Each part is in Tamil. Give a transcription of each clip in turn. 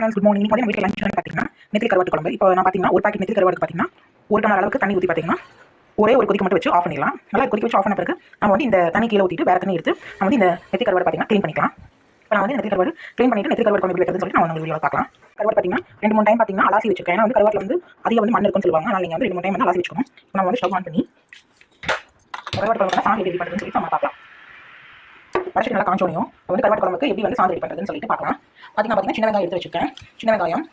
ஃப்ரெண்ட்ஸ் குட் மார்னிங் வந்து வீட்டில் லஞ்ச் பார்த்தீங்கன்னா நெத்திலி கருவாட்டு குழம்பு. இப்போ நான் பார்த்தீங்கன்னா ஒரு பாக்கெட் நெத்திலி கருவாட்டு பார்த்தீங்கன்னா ஒரு டம்ளர் அளவுக்கு தண்ணி ஊற்றி பார்த்தீங்கன்னா ஒரே ஒரு கொதிக்க மட்டும் வச்சு ஆஃப் பண்ணிடலாம். நல்லா கொதிக்க வச்சு ஆஃப் பண்ண பிறகு நம்ம வந்து இந்த தண்ணி கீழே ஊற்றிட்டு வேறு தண்ணி எடுத்து நம்ம வந்து இந்த நெத்தி கருவாடு பார்த்தீங்கன்னா க்ளீன் பண்ணிக்கலாம். இப்போ நான் வந்து நெத்தி கருவாடு க்ளீன் பண்ணிட்டு நெத்தி கருவாடு குழம்பு எப்படி சொல்லி நான் உங்களுக்கு வீடியோ பார்க்கலாம். கருவாடு பார்த்தீங்கன்னா ரெண்டு மூணு டைம் பார்த்தீங்கன்னா அலாசி வச்சிருக்கேன். ஏன்னா வந்து கருவாட்டில் வந்து அதிகம் வந்து மண் இருக்குன்னு சொல்லுவாங்க. அதனால் நீங்கள் வந்து ரெண்டு மூணு டைம் வந்து அலாசி வச்சுக்கணும். நம்ம வந்து ஸ்டவ் ஆன் பண்ணி கருவாட்டு குழம்பு சாந்து ரெடி பண்ணுறதுன்னு சொல்லி நம்ம பார்க்கலாம். பச்சை நல்லா காஞ்சோனையும் வந்து கருவாட்டு குழம்புக்கு எப்படி வந்து சாந்து ரெடி பண்ணுறதுன்னு சொல்லிட்டு பார்க்கலாம். பார்த்தீங்கன்னா பார்த்தீங்கன்னா சின்ன வெங்காயம் எடுத்து வச்சிருக்கேன். சின்ன வெங்காயம்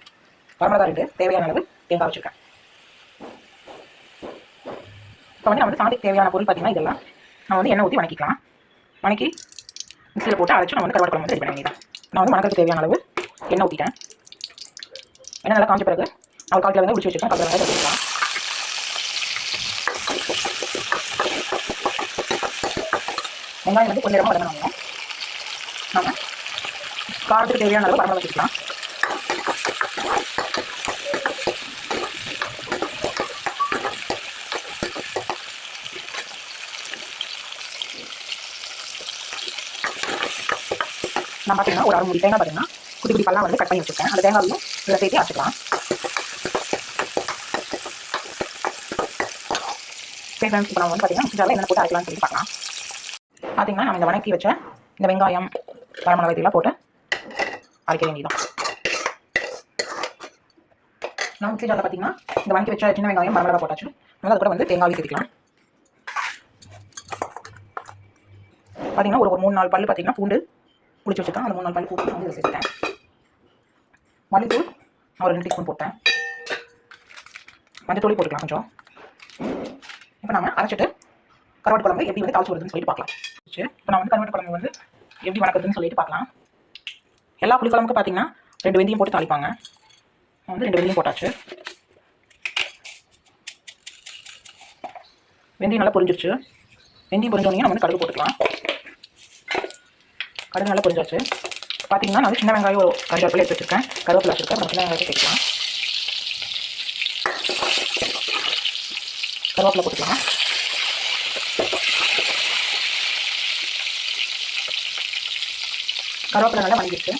வரமிளகா ரெண்டு தேவையான அளவு தேங்காய் வச்சிருக்கேன். இப்போ வந்து நம்ம வந்து தேவையான பொருள் பார்த்தீங்கன்னா இதெல்லாம் நம்ம வந்து எண்ணெய் ஊற்றி வணக்கிக்கலாம். வணக்கி மிக்சியில் போட்டு அரைச்சி நம்ம வந்து கருவாட்டு குழம்பு ரெடி பண்ண வேண்டியதான் நான் வந்து வணக்கத்துக்கு தேவையான அளவு எண்ணெய் ஊற்றிட்டேன் எண்ணெய் நல்லா காஞ்ச பிறகு நான் கால் கிலோ வந்து உடிச்சு வச்சிருக்கேன். கால் கிலோ வெங்காயம் வெங்காயம் வந்து கொஞ்சம் நேரமாக வதங்கணும். நம்ம காரத்துக்கு தேவையான அளவு வரமிளகா வச்சுக்கலாம். நான் பார்த்தீங்கன்னா ஒரு அரை மூடி தேங்காய் பார்த்தீங்கன்னா குட்டி குட்டி பல்லாம் வந்து கட் பண்ணி வச்சுருக்கேன். அந்த தேங்காயும் இதில் சேர்த்து அரைச்சிக்கலாம். சரி இப்போ நம்ம வந்து பார்த்தீங்கன்னா மிக்சரில் என்ன போட்டு அரைக்கலாம்னு சொல்லி பார்க்கலாம். பார்த்தீங்கன்னா நம்ம இந்த வணக்கி வச்ச இந்த வெங்காயம் வரமிளகாய் இதெல்லாம் போட்டு அரைக்க வேண்டியதான் நான் மிக்சி ஜாரில் பார்த்தீங்கன்னா இந்த வணக்கி வச்ச சின்ன வெங்காயம் வரமிளகாய் போட்டாச்சு. நம்ம அது கூட வந்து தேங்காய் சேர்த்துக்கலாம் பார்த்தீங்கன்னா ஒரு ஒரு மூணு நாலு பல்லு பார்த்தீங்கன்னா பூண்டு பிடிச்சி வச்சுருக்கேன். அந்த மூணு நாலு பல் பூண்டு வந்து சேர்த்துட்டேன். மல்லித்தூள் நான் ஒரு ரெண்டு டீஸ்பூன் போட்டேன். மஞ்சத்தூளி போட்டுக்கலாம் கொஞ்சம். இப்போ நம்ம அரைச்சிட்டு கருவாட்டு குழம்பு எப்படி வந்து தாளிச்சு வருதுன்னு சொல்லிட்டு பார்க்கலாம். இப்போ நான் வந்து கருவாட்டு குழம்பு வந்து எப்படி வணக்கத்துன்னு சொல்லிட்டு பார்க்கலாம். எல்லா புளிக்குழம்புக்கு பார்த்தீங்கன்னா ரெண்டு வெந்தயம் போட்டு தாளிப்பாங்க. நான் வந்து ரெண்டு வெந்தயம் போட்டாச்சு. வெந்தயம் நல்லா பொரிஞ்சிருச்சு. வெந்தயம் பொரிஞ்சோடனே நம்ம வந்து கடுகு போட்டுக்கலாம். கடுகு நல்லா பொரிஞ்சாச்சு. பார்த்தீங்கன்னா நான் வந்து சின்ன வெங்காயம் ஒரு கருவேப்பிலை எடுத்து வச்சிருக்கேன். கருவேப்பிலை வச்சிருக்கேன் அப்புறம் சின்ன வெங்காயத்தை சேர்க்கலாம் கருவேப்பிலை போட்டுக்கலாம். கருவேப்பிலை நல்லா வணங்கிடுச்சு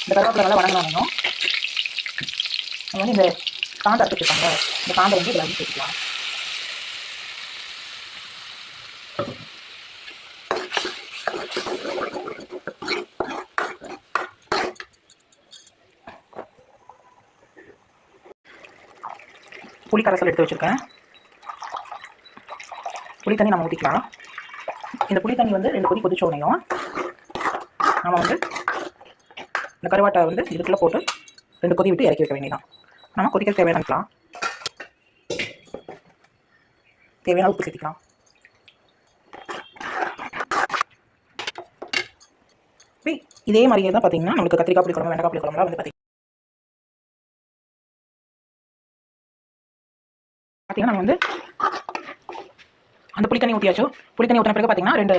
இந்த கருவேப்பிலை நல்லா வணங்கினோம் நம்ம வந்து இந்த காந்தை அரைச்சி வச்சுருக்காங்க இந்த காந்தை வந்து இதில் வந்து சேர்த்துக்கலாம் புளி கரைசல் எடுத்து வச்சுருக்கேன். புளி தண்ணி நம்ம ஊற்றிக்கலாம் இந்த புளி தண்ணி வந்து ரெண்டு கொதி கொதிச்ச உடனேயும் நம்ம வந்து இந்த கருவாட்டை வந்து இதுக்குள்ளே போட்டு ரெண்டு கொதி விட்டு இறக்கி வைக்க வேண்டியதான் நம்ம கொதிக்க தேவையானக்கலாம் தேவையான உப்பு சேர்த்திக்கலாம். இதே மாதிரியே தான் பார்த்தீங்கன்னா நம்மளுக்கு கத்திரிக்காய் புளி குழம்பு வெண்டைக்காய் புளி குழம்புலாம் வந்து பார்த்தீங்கன்னா பார்த்தீங்கன்னா நம்ம வந்து அந்த புளி தண்ணி ஊற்றியாச்சோ புளி தண்ணி ஊற்றின பிறகு பார்த்தீங்கன்னா ரெண்டு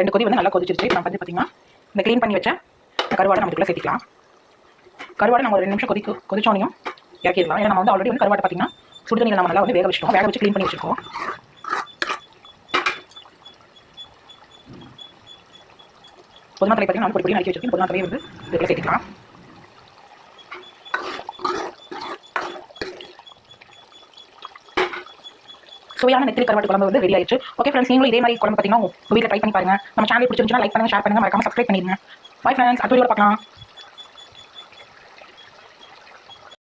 ரெண்டு கொதி வந்து நல்லா கொதிச்சிருச்சு. நம்ம வந்து பார்த்தீங்கன்னா இந்த க்ளீன் பண்ணி வச்ச கருவாடை நம்ம இதுக்குள்ளே சேர்த்திக்கலாம். கருவாடை நம்ம ஒரு ரெண்டு நிமிஷம் கொதிக்க கொதிச்சோனையும் இறக்கிடலாம். ஏன்னா நம்ம வந்து ஆல்ரெடி வந்து கருவாட்டை பார்த்தீங்கன்னா சுடுதண்ணியில் நம்ம நல்லா வந்து வேக வச்சுருக்கோம் வேக வச்சு க்ளீன் பண்ணி வச்சுருக்கோம். பொதுமா தலை பார்த்தீங்கன்னா பொடி பொடி நறுக்கி வச்சிருக்கேன். பொதுமா தலையை வந்து இதுக்குள்ளே சேர்த்திக்கலாம். சுவையான நெத்திரி கருவாட்டு குழம்பு வந்து ரெடி ஆயிடுச்சு. ஓகே ஃப்ரெண்ட்ஸ் நீங்களும் இதே மாதிரி குழம்பு பார்த்தீங்கன்னா உங்கள் வீட்டில் ட்ரை பண்ணி பாருங்க. நம்ம சேனல் பிடிச்சிருந்துச்சுன்னா லைக் பண்ணுங்க ஷேர் பண்ணுங்க. மறக்காம சப்ஸ்கிரைப் பண்ணிடுங்க. பை ஃப்ரெண்ட்ஸ் அடுத்த வீடியோ பார்க்கலாம்.